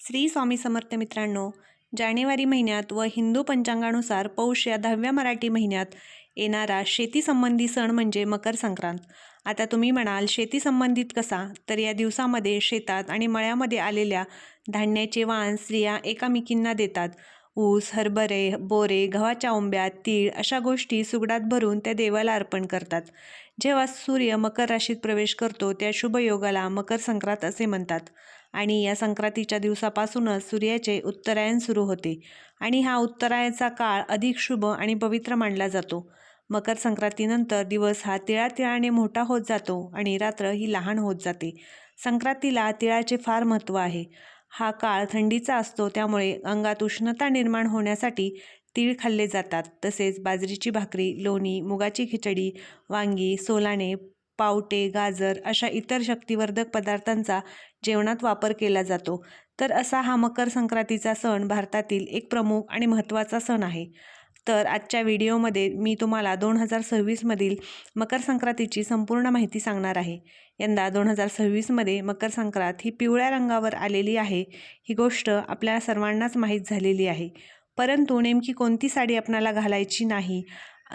श्री स्वामी समर्थ मित्रांनो जानेवारी महिन्यात व हिंदू पंचांगानुसार पौष या दहाव्या मराठी महिन्यात येणारा शेतीसंबंधी सण म्हणजे मकर संक्रांत. आता तुम्ही म्हणाल शेतीसंबंधित कसा? तर या दिवसामध्ये शेतात आणि मळ्यामध्ये आलेल्या धान्याचे वाण स्त्रिया एकामेकींना देतात. ऊस हरभरे बोरे गव्हाच्या ओंब्या तीळ अशा गोष्टी सुगडात भरून त्या देवाला अर्पण करतात. जेव्हा सूर्य मकर राशीत प्रवेश करतो त्या शुभयोगाला मकर संक्रांत असे म्हणतात. आणि या संक्रांतीच्या दिवसापासूनच सूर्याचे उत्तरायण सुरू होते. आणि हा उत्तरायणाचा काळ अधिक शुभ आणि पवित्र मानला जातो. मकर संक्रांतीनंतर दिवस हा तिळातिळाने मोठा होत जातो आणि रात्र ही लहान होत जाते. संक्रांतीला तिळाचे फार महत्त्व आहे. हा काळ थंडीचा असतो त्यामुळे अंगात उष्णता निर्माण होण्यासाठी तीळ खाल्ले जातात. तसेच बाजरीची भाकरी लोणी मुगाची खिचडी वांगी सोलाणे पावटे गाजर अशा इतर शक्तिवर्धक पदार्थांचा जेवणात वापर केला जातो. तर असा हा मकर संक्रांतीचा सण भारतातील एक प्रमुख आणि महत्त्वाचा सण आहे. तर आजच्या व्हिडिओमध्ये मी तुम्हाला दोन हजार सव्वीसमधील मकर संक्रांतीची संपूर्ण माहिती सांगणार आहे. यंदा दोन हजार सव्वीसमध्ये मकर संक्रांत ही पिवळ्या रंगावर आलेली आहे. ही गोष्ट आपल्या सर्वांनाच माहीत झालेली आहे. परंतु नेमकी कोणती साडी आपणाला घालायची नाही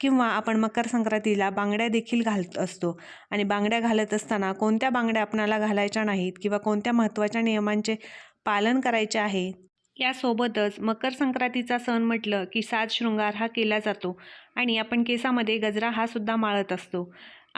किंवा आपण मकर संक्रांतीला बांगड्या देखील घालत असतो. आणि बांगड्या घालत असताना कोणत्या बांगड्या आपणाला घालायच्या नाहीत किंवा कोणत्या महत्त्वाच्या नियमांचे पालन करायचे आहे? यासोबतच मकर संक्रांतीचा सण म्हटलं की साज शृंगार हा केला जातो. आणि आपण केसामध्ये गजरा हा सुद्धा माळत असतो.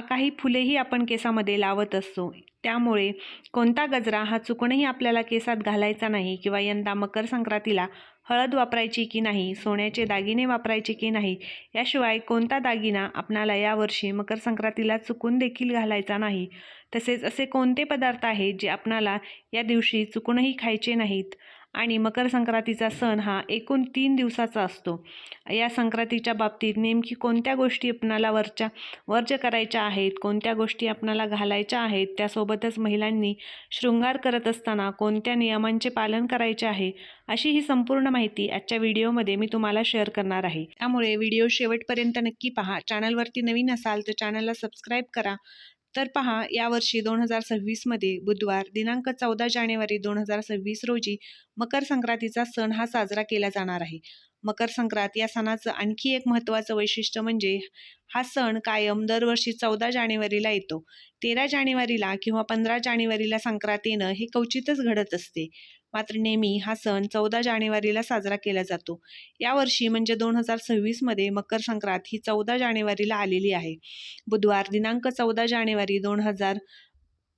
काही फुलेही आपण केसामध्ये लावत असतो. त्यामुळे कोणता गजरा हा चुकूनही आपल्याला केसात घालायचा नाही किंवा यंदा मकर संक्रांतीला हळद वापरायची की नाही सोन्याचे दागिने वापरायचे की नाही याशिवाय कोणता दागिना आपणाला यावर्षी मकर संक्रांतीला चुकून देखील घालायचा नाही. तसेच असे कोणते पदार्थ आहेत जे आपणाला या दिवशी चुकूनही खायचे नाहीत? आणि मकर संक्रांतीचा सण हा एकूण तीन दिवसाचा असतो. या संक्रांतीच्या बाबतीत नेमकी कोणत्या गोष्टी आपणाला वरच्या वर्ज करायच्या आहेत कोणत्या गोष्टी आपणाला घालायच्या आहेत त्यासोबतच महिलांनी शृंगार करत असताना कोणत्या नियमांचे पालन करायचे आहे अशी ही संपूर्ण माहिती आजच्या व्हिडिओमध्ये मी तुम्हाला शेअर करणार आहे. त्यामुळे व्हिडिओ शेवटपर्यंत नक्की पहा. चॅनलवरती नवीन असाल तर चॅनलला सबस्क्राईब करा. तर पहा यावर्षी दोन हजार सव्वीसमध्ये बुधवार दिनांक चौदा जानेवारी दोन हजार सव्वीस रोजी मकर संक्रांतीचा सण हा साजरा केला जाणार आहे. मकर संक्रांत या सणाचं आणखी एक महत्त्वाचं वैशिष्ट्य म्हणजे हा सण कायम दरवर्षी चौदा जानेवारीला येतो. तेरा जानेवारीला किंवा पंधरा जानेवारीला संक्रांत येणं हे क्वचितच घडत असते. मात्र नेहमी हा सण चौदा जानेवारीला साजरा केला जातो. यावर्षी म्हणजे दोन हजार सव्वीसमध्ये मकर संक्रांत ही चौदा जानेवारीला आलेली आहे. बुधवार दिनांक चौदा जानेवारी दोन हजार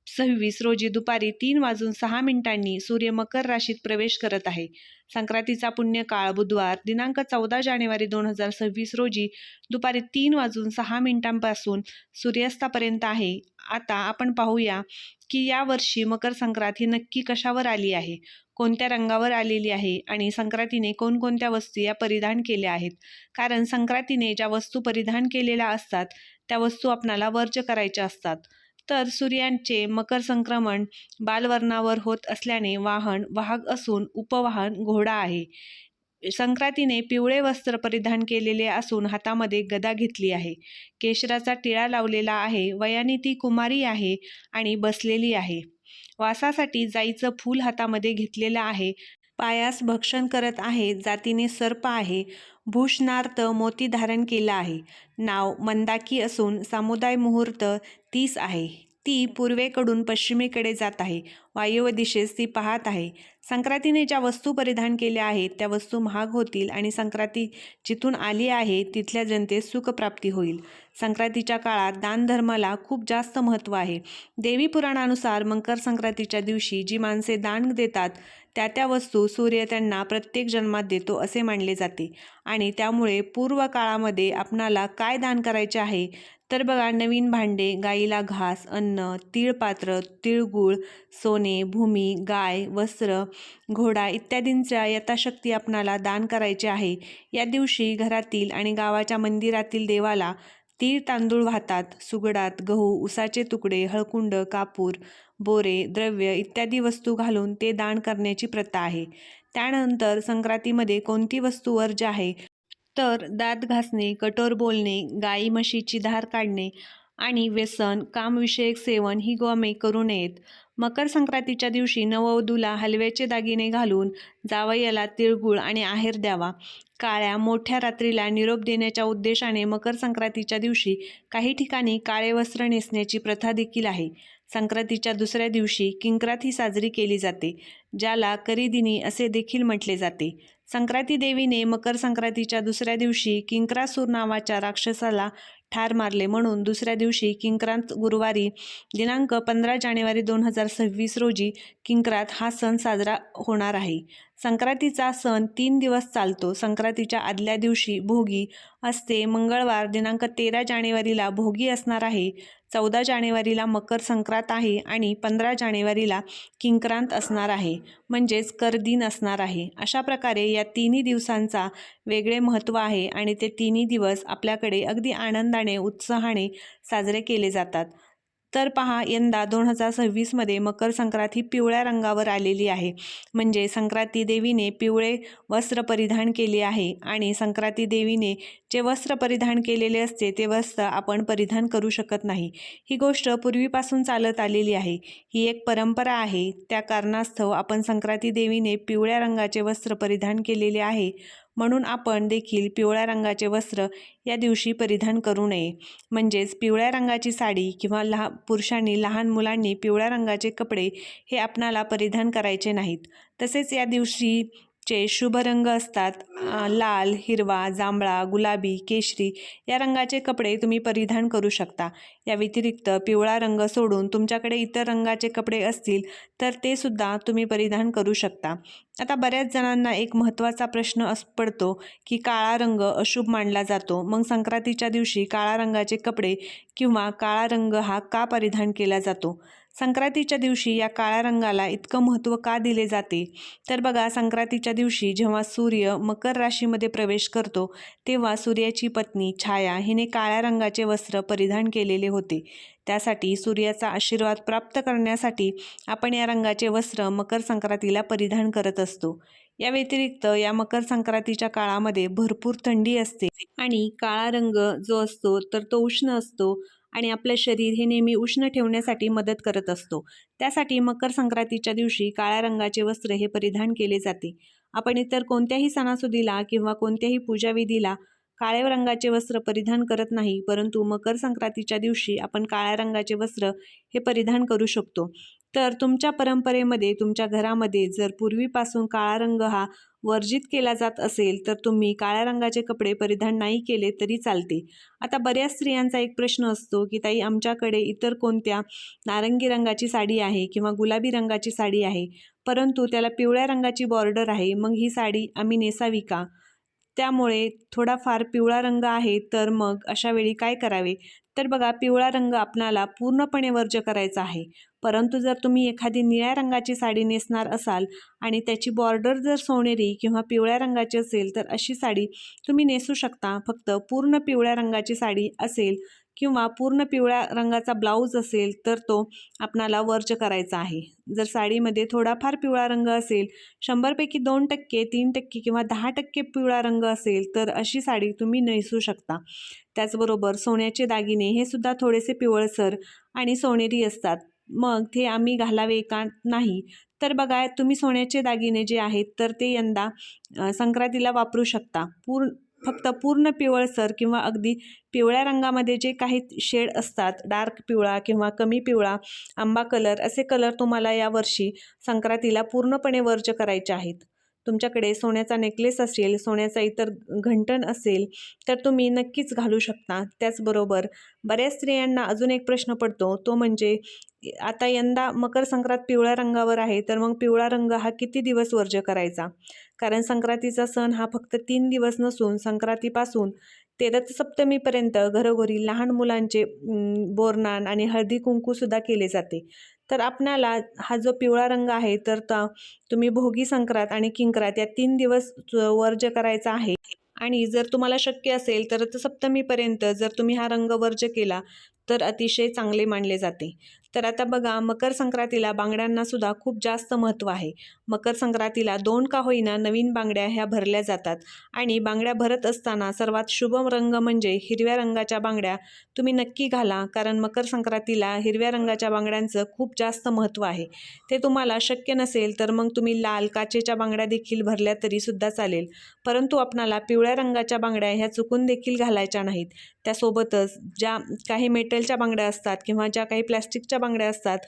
सव्वीस रोजी दुपारी तीन वाजून सहा मिनिटांनी सूर्य मकर राशीत प्रवेश करत आहे. संक्रांतीचा पुण्यकाळ बुधवार दिनांक चौदा जानेवारी दोन हजार सव्वीस रोजी दुपारी तीन वाजून सहा मिनिटांपासून सूर्यास्तापर्यंत आहे. आता आपण पाहूया की यावर्षी मकर संक्रांत ही नक्की कशावर आली आहे? कोणत्या रंगावर आलेली आहे? आणि संक्रांतीने कोणकोणत्या वस्तू या परिधान केल्या आहेत? कारण संक्रांतीने ज्या वस्तू परिधान केलेल्या असतात त्या वस्तू आपणाला वर्ज करायच्या असतात. तर सूर्यांचे मकर संक्रमण बालवर्णावर होत असल्याने वाहन वाहक असून उपवाहन घोडा आहे. संक्रांतीने पिवळे वस्त्र परिधान केलेले असून हातामध्ये गदा घेतली आहे. केशराचा टिळा लावलेला आहे वयाने ती कुमारी आहे आणि बसलेली आहे. वासासाठी जाईचं फूल हातामध्ये घेतलेलं आहे. पायास भक्षण करत आहे जातीने सर्प आहे. भूषणार्थ मोती धारण केला आहे. नाव मंदाकी असून सामुदाय मुहूर्त तीस आहे. ती पूर्वेकडून पश्चिमेकडे जात आहे. वायव्य दिशेस ती पाहत आहे. संक्रांतीने ज्या वस्तू परिधान केल्या आहेत त्या वस्तू महाग होतील आणि संक्रांती जिथून आली आहे तिथल्या जनतेस सुखप्राप्ती होईल. संक्रांतीच्या काळात दानधर्माला खूप जास्त महत्त्व आहे. देवी पुराणानुसार मकर संक्रांतीच्या दिवशी जी माणसे दान देतात त्या त्या वस्तू सूर्य त्यांना प्रत्येक जन्मात देतो असे मानले जाते. आणि त्यामुळे पूर्व काळामध्ये आपणाला काय दान करायचे आहे? तर बघा नवीन भांडे गाईला घास अन्न तिळपात्र तिळगुळ सोने भूमी गाय वस्त्र घोडा इत्यादींच्या यथाशक्ती आपणाला दान करायचे आहे. या दिवशी घरातील आणि गावाच्या मंदिरातील देवाला तीळ तांदूळ वाहतात सुगडात गहू उसाचे तुकडे हळकुंड कापूर बोरे द्रव्य इत्यादी वस्तू घालून ते दान करण्याची प्रथा आहे. त्यानंतर संक्रांतीमध्ये कोणती वस्तू वर्ज आहे? तर दात घासणे कठोर बोलणे गाई म्हशीची धार काढणे आणि व्यसन कामविषयक सेवन ही गोमे करू नयेत. मकर संक्रांतीच्या दिवशी नववधूला हलव्याचे दागिने घालून जावयाला तिळगुळ आणि आहेर द्यावा. काळ्या मोठ्या रात्रीला निरोप देण्याच्या उद्देशाने मकर संक्रांतीच्या दिवशी काही ठिकाणी काळे वस्त्र नेसण्याची प्रथा देखील आहे. संक्रांतीच्या दुसऱ्या दिवशी किंक्रात ही साजरी केली जाते ज्याला करीदिनी असे देखील म्हटले जाते. संक्रांती देवीने मकर संक्रांतीच्या दुसऱ्या दिवशी किंक्रासूर नावाच्या राक्षसाला ठार मारले म्हणून दुसऱ्या दिवशी किंक्रांत गुरुवारी दिनांक पंधरा जानेवारी दोन हजार सव्वीस रोजी किंक्रात हा सण साजरा होणार आहे. संक्रांतीचा सण तीन दिवस चालतो. संक्रांतीच्या आदल्या दिवशी भोगी असते. मंगळवार दिनांक तेरा जानेवारीला भोगी असणार आहे. चौदा जानेवारीला मकर संक्रांत आहे आणि पंधरा जानेवारीला किंक्रांत असणार आहे म्हणजेच करदिन असणार आहे. अशा प्रकारे या तिन्ही दिवसांचा वेगळे महत्त्व आहे आणि ते तिन्ही दिवस आपल्याकडे अगदी आनंदाने उत्साहाने साजरे केले जातात. तर पहा यंदा दोन हजार सव्वीसमध्ये मकर संक्रांत ही पिवळ्या रंगावर आलेली आहे. म्हणजे संक्रांती देवीने पिवळे वस्त्र परिधान केले आहे आणि संक्रांती देवीने जे वस्त्र परिधान केलेले असते ते वस्त्र आपण परिधान करू शकत नाही. ही गोष्ट पूर्वीपासून चालत आलेली आहे. ही एक परंपरा आहे. त्या कारणास्तव आपण संक्रांती देवीने पिवळ्या रंगाचे वस्त्र परिधान केलेले आहे. म्हणून आपण देखील पिवळ्या रंगाचे वस्त्र या दिवशी परिधान करू नये. म्हणजेच पिवळ्या रंगाची साडी किंवा लहा पुरुषांनी लहान मुलांनी पिवळ्या रंगाचे कपडे हे आपणाला परिधान करायचे नाहीत. तसेच या दिवशी चे शुभ रंग असतात. लाल हिरवा जांभळा गुलाबी केशरी या रंगाचे कपडे तुम्ही परिधान करू शकता. या व्यतिरिक्त पिवळा रंग सोडून तुमच्याकडे इतर रंगाचे कपडे असतील तर ते सुद्धा तुम्ही परिधान करू शकता. आता बऱ्याच जणांना एक महत्त्वाचा प्रश्न अस पडतो की काळा रंग अशुभ मानला जातो. मग संक्रांतीच्या दिवशी काळा रंगाचे कपडे किंवा काळा रंग हा का परिधान केला जातो? संक्रांतीच्या दिवशी या काळ्या रंगाला इतकं महत्त्व का दिले जाते? तर बघा संक्रांतीच्या दिवशी जेव्हा सूर्य मकर राशीमध्ये प्रवेश करतो तेव्हा सूर्याची पत्नी छाया हिने काळ्या रंगाचे वस्त्र परिधान केलेले होते. त्यासाठी सूर्याचा आशीर्वाद प्राप्त करण्यासाठी आपण या रंगाचे वस्त्र मकर संक्रांतीला परिधान करत असतो. या व्यतिरिक्त या मकर संक्रांतीच्या काळामध्ये भरपूर थंडी असते आणि काळा रंग जो असतो तर तो उष्ण असतो आणि आपलं शरीर हे नेहमी उष्ण ठेवण्यासाठी मदत करत असतो. त्यासाठी मकर संक्रांतीच्या दिवशी काळ्या रंगाचे वस्त्र हे परिधान केले जाते. आपण इतर कोणत्याही सणासुदीला किंवा कोणत्याही पूजाविधीला काळ्या रंगाचे वस्त्र परिधान करत नाही परंतु मकर संक्रांतीच्या दिवशी आपण काळ्या रंगाचे वस्त्र हे परिधान करू शकतो. तर तुमच्या परंपरेमध्ये तुमच्या घरामध्ये जर पूर्वीपासून काळा रंग हा वर्जित केला जात असेल तर तुम्ही काळ्या रंगाचे कपडे परिधान नाही केले तरी चालते. आता बऱ्याच स्त्रियांचा एक प्रश्न असतो की ताई आमच्याकडे इतर कोणत्या नारंगी रंगाची साडी आहे किंवा गुलाबी रंगाची साडी आहे? परंतु त्याला पिवळ्या रंगाची बॉर्डर आहे मग ही साडी आम्ही नेसावी का? त्यामुळे थोडाफार पिवळा रंग आहे तर मग अशा वेळी काय करावे? तर बघा पिवळा रंग आपणाला पूर्णपणे वर्ज्य करायचा आहे. परंतु जर तुम्ही एखादी निळ्या रंगाची साडी नेसणार असाल आणि त्याची बॉर्डर जर सोनेरी किंवा पिवळ्या रंगाची असेल तर अशी साडी तुम्ही नेसू शकता. फक्त पूर्ण पिवळ्या रंगाची साडी असेल किंवा पूर्ण पिवळ्या रंगाचा ब्लाऊज असेल तर तो आपणाला वर्ज करायचा आहे. जर साडीमध्ये थोडाफार पिवळा रंग असेल शंभरपैकी दोन टक्के तीन टक्के किंवा दहा टक्के पिवळा रंग असेल तर अशी साडी तुम्ही नेसू शकता. त्याचबरोबर सोन्याचे दागिने हे सुद्धा थोडेसे पिवळसर आणि सोनेरी असतात. मग ते आम्ही घालावे का नाही? तर बघा तुम्ही सोन्याचे दागिने जे आहेत तर ते यंदा संक्रांतीला वापरू शकता. पूर्ण फक्त पूर्ण पिवळसर किंवा अगदी पिवळ्या रंगामध्ये जे काही शेड असतात डार्क पिवळा किंवा कमी पिवळा आंबा कलर असे कलर तुम्हाला यावर्षी संक्रांतीला पूर्णपणे वर्ज करायचे आहेत. तुमच्याकडे सोन्याचा नेकलेस असेल सोन्याचा इतर घंटण असेल तर तुम्ही नक्कीच घालू शकता. त्याचबरोबर बऱ्याच स्त्रियांना अजून एक प्रश्न पडतो. तो म्हणजे आता यंदा मकर संक्रांत पिवळ्या रंगावर आहे तर मग पिवळा रंग हा किती दिवस वर्ज करायचा? कारण संक्रांतीचा सण हा फक्त तीन दिवस नसून संक्रांतीपासून ते रथसप्तमीपर्यंत घरोघरी लहान मुलांचे बोरनान आणि हळदी कुंकूसुद्धा केले जाते. तर आपणाला हा जो पिवळा रंग आहे तर तुम्ही भोगी संक्रांत आणि किंकरात या तीन दिवस वर्ज्य वर्ज करायचा आहे. आणि जर तुम्हाला शक्य असेल तर रथसप्तमीपर्यंत जर तुम्ही हा रंग वर्ज केला तर अतिशय चांगले मानले जाते. तर आता बघा मकर संक्रांतीला बांगड्यांना सुद्धा खूप जास्त महत्त्व आहे. मकर संक्रांतीला दोन का होईना नवीन बांगड्या ह्या भरल्या जातात आणि बांगड्या भरत असताना सर्वात शुभ रंग म्हणजे हिरव्या रंगाच्या बांगड्या तुम्ही नक्की घाला कारण मकर संक्रांतीला हिरव्या रंगाच्या बांगड्यांचं खूप जास्त महत्त्व आहे. ते तुम्हाला शक्य नसेल तर मग तुम्ही लाल काचेच्या बांगड्या देखील भरल्या तरीसुद्धा चालेल. परंतु आपणाला पिवळ्या रंगाच्या बांगड्या ह्या चुकून देखील घालायच्या नाहीत. त्यासोबतच ज्या काही मेटलच्या बांगड्या असतात किंवा ज्या काही प्लॅस्टिकच्या बांगड्या असतात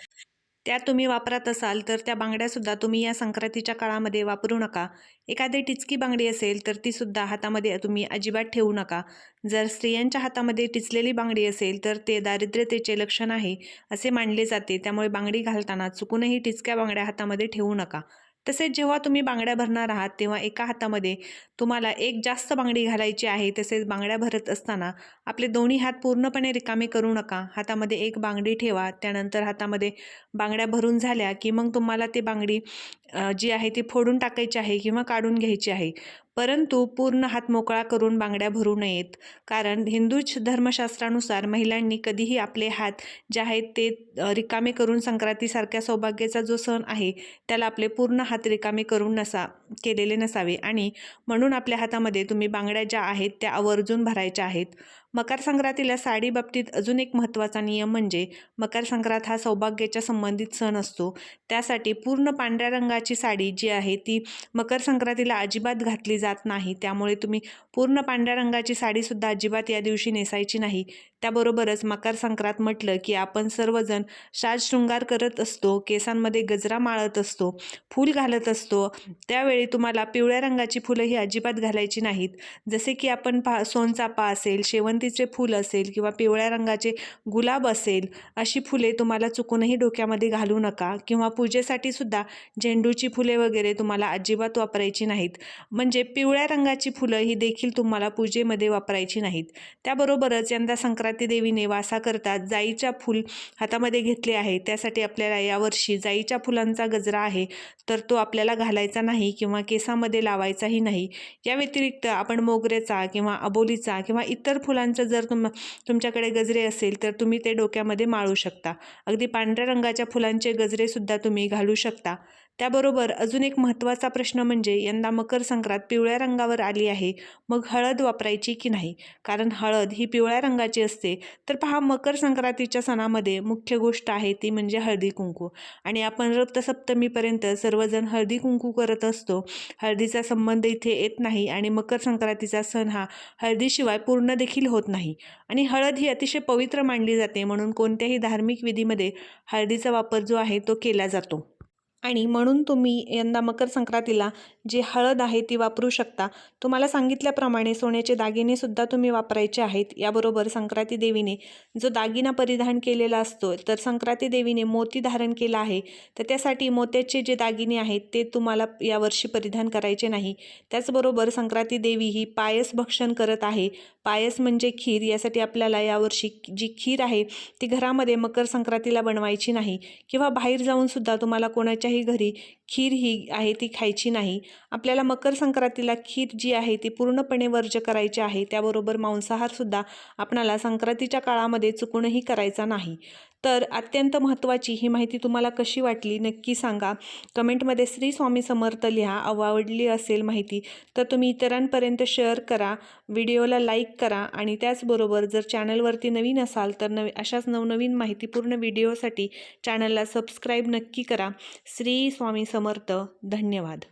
त्या तुम्ही वापरत असाल तर त्या बांगड्यासुद्धा तुम्ही या संक्रांतीच्या काळामध्ये वापरू नका. एखादी टिचकी बांगडी असेल तर तीसुद्धा हातामध्ये तुम्ही अजिबात ठेवू नका. जर स्त्रियांच्या हातामध्ये टिचलेली बांगडी असेल तर ते दारिद्र्यतेचे लक्षण आहे असे मानले जाते. त्यामुळे बांगडी घालताना चुकूनही टिचक्या बांगड्या हातामध्ये ठेवू नका. तसेच जेव्हा तुम्ही बांगड्या भरणार आहात तेव्हा एका हातामध्ये तुम्हाला एक जास्त बांगडी घालायची आहे तसेच बांगड्या भरत असताना आपले दोन्ही हात पूर्णपणे रिकामे करू नका. हातामध्ये एक बांगडी ठेवा त्यानंतर हातामध्ये बांगड्या भरून झाल्या की मग तुम्हाला ते बांगडी जी आहे ती फोडून टाकायची आहे किंवा काढून घ्यायची आहे. परंतु पूर्ण हात मोकळा करून बांगड्या भरू नयेत. कारण हिंदू धर्मशास्त्रानुसार महिलांनी कधीही आपले हात जे आहेत ते रिकामे करून संक्रांतीसारख्या सौभाग्याचा जो सण आहे त्याला आपले पूर्ण हात रिकामे करून नसा. केलेले नसावे. आणि म्हणून आपल्या हातामध्ये तुम्ही बांगड्या ज्या आहेत त्या आवर्जून भरायच्या आहेत. मकर संक्रांतीला साडी बाबतीत अजून एक महत्त्वाचा नियम म्हणजे मकर संक्रांत हा सौभाग्याच्या संबंधित सण असतो. त्यासाठी पूर्ण पांढऱ्या रंगाची साडी जी आहे ती मकर संक्रांतीला अजिबात घातली जात नाही. त्यामुळे तुम्ही पूर्ण पांढऱ्या रंगाची साडीसुद्धा अजिबात या दिवशी नेसायची नाही. त्याबरोबरच मकर संक्रांत म्हटलं की आपण सर्वजण शाज शृंगार करत असतो केसांमध्ये गजरा माळत असतो फूल घालत असतो. त्यावेळी तुम्हाला पिवळ्या रंगाची फुलं ही अजिबात घालायची नाहीत. जसे की आपण पा सोनचापा असेल शेवंतीचे फूल असेल किंवा पिवळ्या रंगाचे गुलाब असेल अशी फुले तुम्हाला चुकूनही डोक्यामध्ये घालू नका किंवा पूजेसाठी सुद्धा झेंडूची फुले वगैरे तुम्हाला अजिबात वापरायची नाहीत. म्हणजे पिवळ्या रंगाची फुलं ही देखील तुम्हाला पूजेमध्ये वापरायची नाहीत. त्याबरोबरच यंदा संक्रांत देवीने वासा करतात जाईच्या फूल हातामध्ये घेतले आहे त्यासाठी आपल्याला यावर्षी जाईच्या फुलांचा गजरा आहे. तर तो आपल्याला घालायचा नाही किंवा केसामध्ये लावायचाही नाही. या व्यतिरिक्त आपण मोगऱ्याचा किंवा अबोलीचा किंवा इतर फुलांचं जर तुम तुमच्याकडे गजरे असेल तर तुम्ही ते डोक्यामध्ये माळू शकता. अगदी पांढऱ्या रंगाच्या फुलांचे गजरेसुद्धा तुम्ही घालू शकता. त्याबरोबर अजून एक महत्त्वाचा प्रश्न म्हणजे यंदा मकर संक्रांत पिवळ्या रंगावर आली आहे. मग हळद वापरायची की नाही? कारण हळद ही पिवळ्या रंगाची असते. तर पहा मकर संक्रांतीच्या सणामध्ये मुख्य गोष्ट आहे ती म्हणजे हळदी कुंकू. आणि आपण रक्तसप्तमीपर्यंत सर्वजण हळदी कुंकू करत असतो. हळदीचा संबंध इथे येत नाही आणि मकर संक्रांतीचा सण हा हळदीशिवाय पूर्ण देखील होत नाही. आणि हळद ही अतिशय पवित्र मानली जाते म्हणून कोणत्याही धार्मिक विधीमध्ये हळदीचा वापर जो आहे तो केला जातो. आणि म्हणून तुम्ही यंदा मकर संक्रांतीला जी हळद आहे ती वापरू शकता. तुम्हाला सांगितल्याप्रमाणे सोन्याचे दागिनेसुद्धा तुम्ही वापरायचे आहेत. याबरोबर संक्रांती देवीने जो दागिना परिधान केलेला असतो तर संक्रांती देवीने मोती धारण केला आहे. तर त्यासाठी मोत्याचे जे दागिने आहेत ते तुम्हाला यावर्षी परिधान करायचे नाही. त्याचबरोबर संक्रांती देवी ही पायस भक्षण करत आहे. पायस म्हणजे खीर. यासाठी आपल्याला यावर्षी जी खीर आहे ती घरामध्ये मकर संक्रांतीला बनवायची नाही. किंवा बाहेर जाऊनसुद्धा तुम्हाला कोणाच्याही घरी खीर ही आहे ती खायची नाही. आपल्याला मकर संक्रांतीला खीर जी आहे ती पूर्णपणे वर्ज करायची आहे. त्याबरोबर मांसाहारसुद्धा आपणाला संक्रांतीच्या काळामध्ये चुकूनही करायचा नाही. तर अत्यंत महत्त्वाची ही माहिती तुम्हाला कशी वाटली नक्की सांगा. कमेंटमध्ये श्री स्वामी समर्थ लिहा आवडली असेल माहिती तर तुम्ही इतरांपर्यंत शेअर करा व्हिडिओला लाईक करा आणि त्याचबरोबर जर चॅनलवरती नवीन असाल तर नवी अशाच नवनवीन माहितीपूर्ण व्हिडिओसाठी चॅनलला सबस्क्राईब नक्की करा. श्री स्वामी समर्थ धन्यवाद.